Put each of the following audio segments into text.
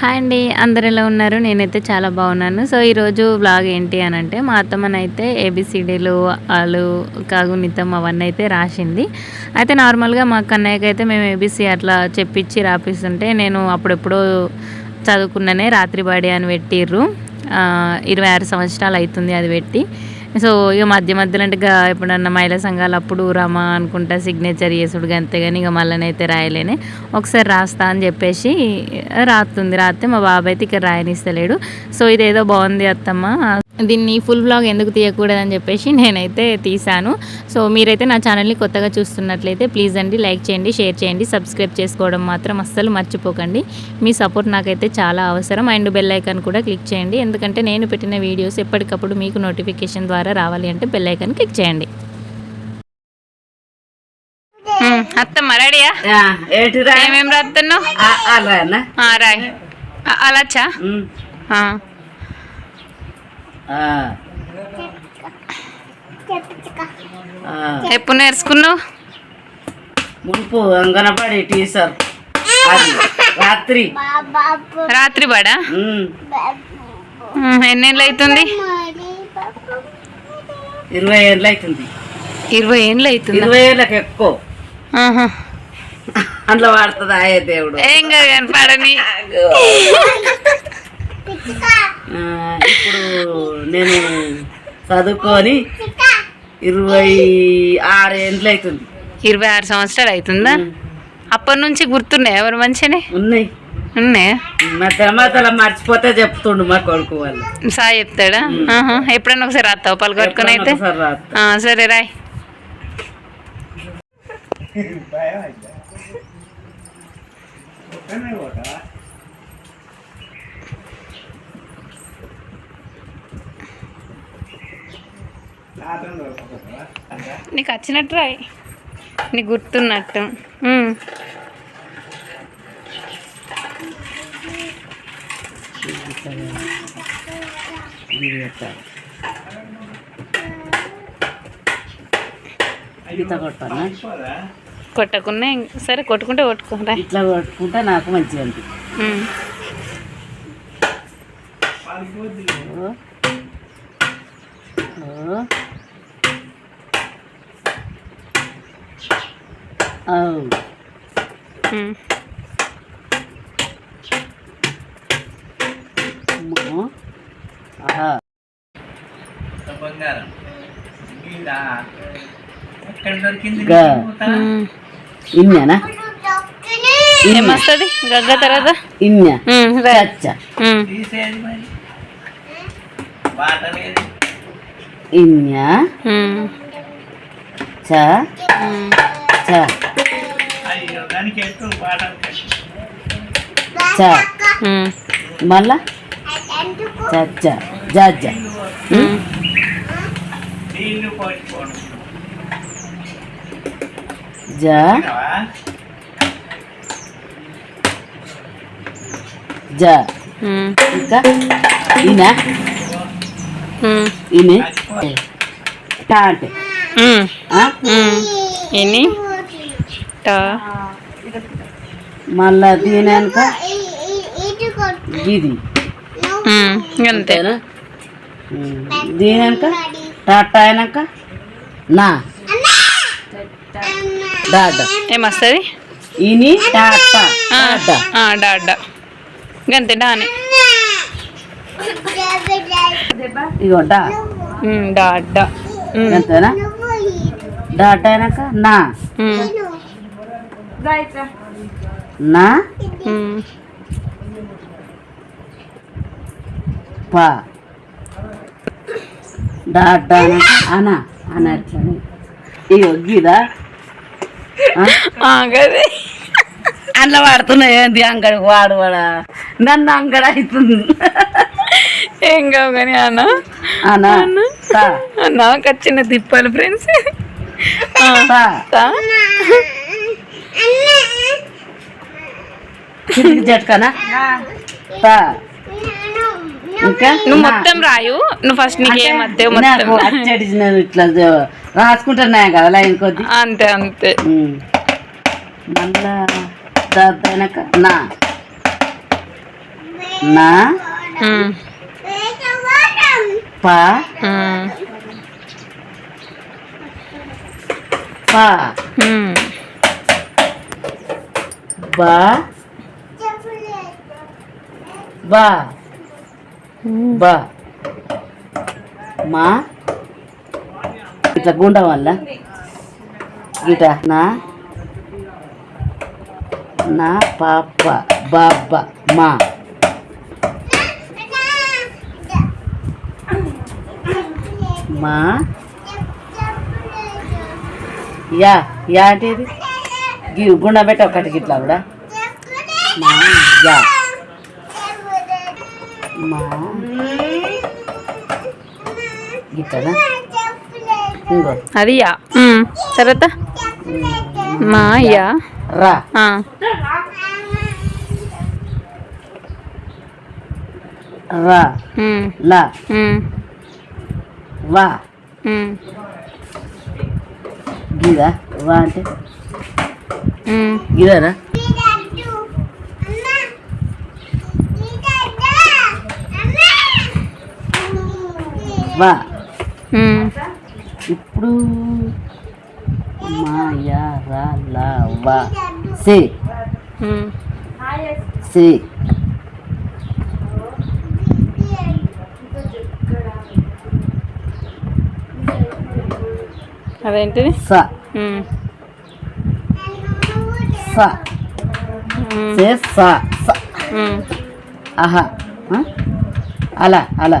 Hi అండి అందరు ఎలా ఉన్నారు? నేనైతే చాలా బాగున్నాను. సో ఈరోజు బ్లాగ్ ఏంటి అని అంటే మా అత్తమ్మనైతే ఏబిసిడీలు ఆలు కాగునితం అవన్నీ అయితే రాసింది. అయితే నార్మల్గా మా కన్నయ్యకి అయితే మేము ఏబిసి అట్లా చెప్పించి రాపిస్తుంటే నేను అప్పుడెప్పుడో చదువుకున్ననే రాత్రి బాడి అని పెట్టిర్రు. ఇరవై ఆరు సంవత్సరాలు అవుతుంది అది పెట్టి. సో ఇక మధ్య మధ్యలో అంటే ఇక ఎప్పుడన్నా మహిళా సంఘాలు అప్పుడు రమా అనుకుంటా సిగ్నేచర్ చేసుడు అంతేగాని ఇక మళ్ళీనైతే రాయలేనే. ఒకసారి రాస్తా అని చెప్పేసి రాస్తుంది రాస్తే మా బాబాయ్ అయితే ఇక్కడ రాయనిస్తలేడు. సో ఇదేదో బాగుంది అత్తమ్మ. దీన్ని ఫుల్ బ్లాగ్ ఎందుకు తీయకూడదని చెప్పేసి నేనైతే తీశాను. సో మీరైతే నా ఛానల్ని కొత్తగా చూస్తున్నట్లయితే ప్లీజ్ అండి లైక్ చేయండి షేర్ చేయండి సబ్స్క్రైబ్ చేసుకోవడం మాత్రం అస్సలు మర్చిపోకండి. మీ సపోర్ట్ నాకైతే చాలా అవసరం. అండ్ బెల్ ఐకాన్ కూడా క్లిక్ చేయండి. ఎందుకంటే నేను పెట్టిన వీడియోస్ ఎప్పటికప్పుడు మీకు నోటిఫికేషన్ ద్వారా రావాలి అంటే బెల్ ఐకాన్ క్లిక్ చేయండి. అత్తమ్మ రెడీయా ఆ, ఏటిరా? ఏమేం రాస్తున్నావు రాయ్. ఆ. ఎప్పుడు నేర్చుకున్నావు? మునుపు అంగనపడి టీచర్. అది రాత్రి. రాత్రి బడా ఉమ్. ఎన్నేళ్ళు అవుతుంది ఇరవై ఏళ్ళు అవుతుంది ఇరవై ఏళ్ళు అవుతుంది ఇరవై ఏళ్ళకి ఎక్కువ. అందులో వాడుతుంది? ఆయే దేవుడు. ఏం కాదు కనపడని ఆ, ఇప్పుడు నేను చదువుకొని ఇరవై ఆరు ఏండ్లు అవుతుంది ఇరవై ఆరు సంవత్సరాలు అవుతుందా. అప్పటి నుంచి గుర్తున్నాయి? ఎవరు మంచిగానే ఉన్నాయి. ఉన్నాయా? మధ్యలో మధ్యలో మర్చిపోతే చెప్తుండు మా కొడుకు వాళ్ళు. సాయి చెప్తాడా. ఎప్పుడన్నా ఒకసారి రాస్తావు పలుకొట్టుకుని అయితే? ఒకసారి రాత్రి. ఆ, సరే రాయ్. నీకు వచ్చినట్టు రాయ్ నీకు గుర్తున్నట్టు కొట్టకున్నా ఇంక- సరే కొట్టుకుంటే కొట్టుకోరా ఇట్లా కొట్టుకుంటే నాకు మంచిగా ఉంది ఉమ్. ఇన్నేనా? ఏమొస్తుంది? గగ్గ తర్వాత? ఇన్నే. ఉమ్, రా. చచ్చ. ఉమ్. ఇన్యా. చ. చ. చ. మళ్ళా? జజ్జ ఉమ్. జ జ. ఉమ్. ఇంకా? ఈయన. ఈయన? టా అంటే. ఉమ్. ఆ? ఉమ్. ఎన్ని టా. మళ్ళా దీని వెనక గిది ఉమ్. అంతే అంతేనా? ఉమ్. దీని వెనక టాటా అయినాక? నా. డాడా ఏమొస్తుంది ఇని టాటా. డాడా గంతే డానే. ఇగో డా. డాడా. అంతేనా డాటా అయినాక నా. నా. పా. డాటా అనా అన ఎట్లని ఇగో గీదా. ఆ? ఆ, గదే. అందులో వాడుతున్నాయి ఏంది అంగడి వాడు వాడా? నన్ను అంగడి అవుతుంది. ఏం కావు కానీ అన్న అనా తా నాకు వచ్చిన తిప్పాలి ఫ్రెండ్స్. జట్కనా ఇంకా? నువ్వు. మొత్తం రాయు. నువ్వు ఫస్ట్ నీకు మొత్తం నేను ఇట్లా జ- రాసుకుంటున్నా కదా లైన్ కొద్ది. అంతే అంతే. మళ్ళా దాదానక నా. నా. ప. ప. బ. బ. బ. మా. ఇట్లా గుండ వల్ల. ఇట నా. నా పాప బాబ మా. మా. యా యా అంటే ఇది? గుండ పెట్ట ఒకటి ఇట్లా కూడా. మా యా. మా అది యా. ఉమ్, తర్వాత? మా యా. రా. లా. వా. గిదా? వా అంటే? ఉమ్, వా. ఇప్పుడు మా యా రా లా వా. సే. సే. అదేంటిది? స. స. సే స? అలా అలా.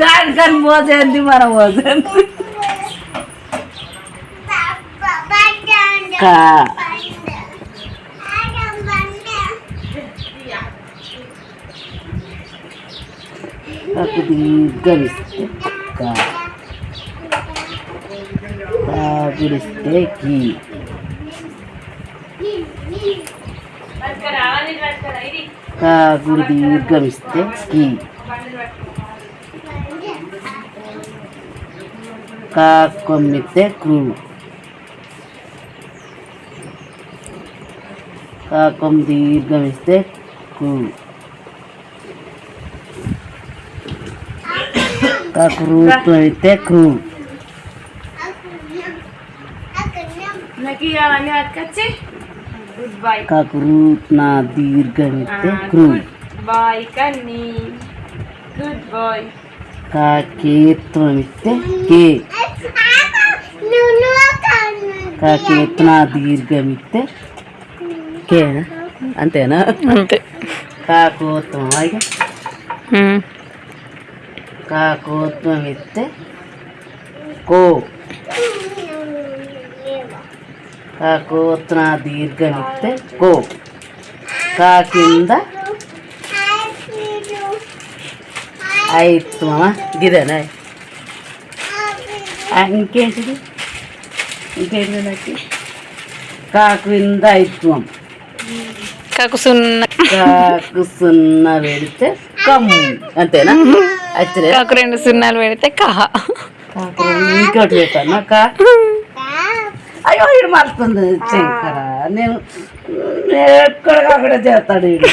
గాడి కానీ మోసేంది మన మోసేంది కా కాకు దీర్ఘమిస్తే కా కా గుడిస్తే కీ కా గుడి దీర్ఘమిస్తే కీ కా కొమ్మితే క్రూ కా కొమ్ దీర్ఘమిస్తే క్రూ కా క్రూత్వం అయితే క్రూ గుడ్ బై కా క్రూత్న దీర్ఘమిస్తే క్రూ బాయ్ కన్నీ గుడ్ బాయ్ కా. కేత్వం ఇస్తే కే. కా కేత్న దీర్ఘమిస్తే కేనా అంతేనా? అంతే. కా కోత్వం ఇక ఉమ్. కా. కోత్వం ఇస్తే కో. కా కోత్న దీర్ఘమిస్తే కో కా కింద ఐత్వమా గిదేనా ఆ, ఇంకేంటిది ఇంకేంటిది నాకు కా క్రింద ఐత్వం కాకు సున్న కాకు సున్న పెడితే కమ్ము అంతేనా అచ్చరే కాకు రెండు సున్నాలు పెడితే కహ కాకు రెండు ఇంకోటి పెట్టాను కా అయ్యో ఇది మారుతుంది శంకర నేను ఎక్కడ అక్కడ చేస్తాడు వీడు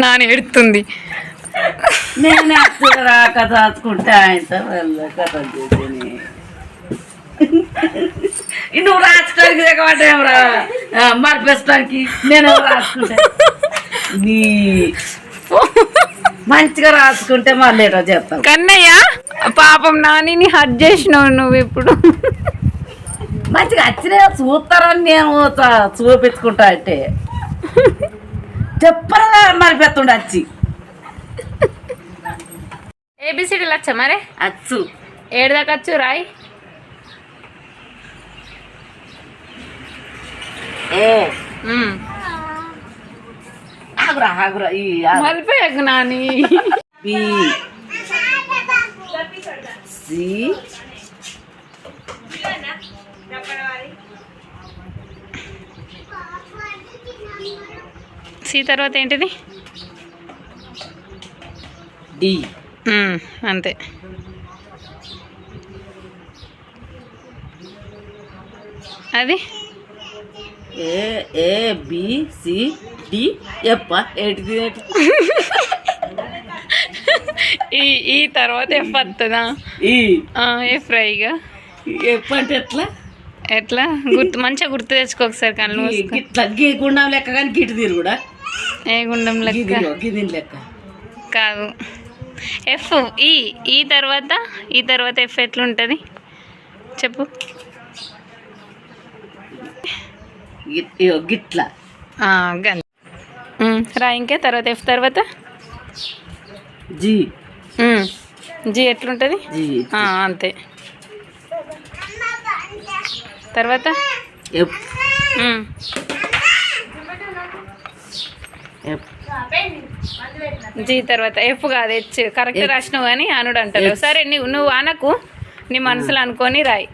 నాని ఎడుతుంది నేను అక్కడ రాక దాచుకుంటే ఆయనతో వెళ్ళ కథ చేసి నువ్వు రాసుకోవడానికి దిగబడ్డావురా మరిపించడానికి నేను రాసుకుంటే. నీ మంచిగా రాసుకుంటే మళ్ళీ ఏటో చెప్తాను కన్నయ్య పాపం నానిని హట్ చేసినావు నువ్వు ఇప్పుడు. మంచిగా వచ్చినా చూస్తారని నేను చూపించుకుంటా అంటే. చెప్పరా మరి పెత్తుండ వచ్చి ఏబిసిడీలు వచ్చా మరే? అచ్చు. ఏడు దాకా వచ్చు రాయ్. మలిపోయాకు నాని బి. సి. సి తర్వాత ఏంటిది? డి. అంతే. అది? A A B C D ఎప్ప ఏంటిది ఏంటి? ఈ ఈ తర్వాత ఎఫ్ వస్తుందా ఈ. ఎఫ్ రైగా? ఎప్ప అంటే ఎట్లా? ఎట్లా? గుర్తు మంచిగా గుర్తు తెచ్చుకో ఒకసారి కళ్ళు గిట్ల గీకుండా లెక్క కానీ గిట్టు తీరు కూడా. ఏ గుండం లెక్క? లెక్క. కాదు. ఎఫ్ ఈ ఈ తర్వాత ఈ తర్వాత ఎఫ్ ఎట్లుంటుంది? చెప్పు. గిట్ల. గన్. రా ఇంకే తర్వాత ఎఫ్ తర్వాత? జి జీ ఎట్లుంటుంది? అంతే. తర్వాత? ఎఫ్ జీ తర్వాత ఎఫ్ కాదు హెచ్ కరెక్ట్ రాసినావు కానీ అనుడు అంటారు. సరే నువ్వు నువ్వు అనకు నీ మనసులో అనుకొని రాయి.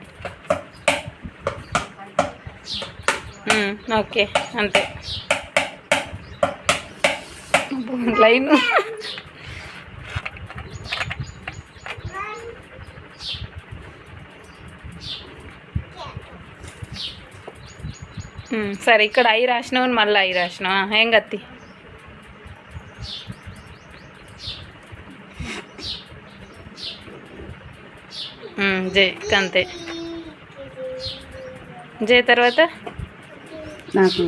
ఓకే అంతే. లైన్ ఉమ్, సరే ఇక్కడ ఐ రాసినావు మళ్ళీ ఐ రాసినావా? ఏం గత్తి? జే అంతే జే తర్వాత? నాకు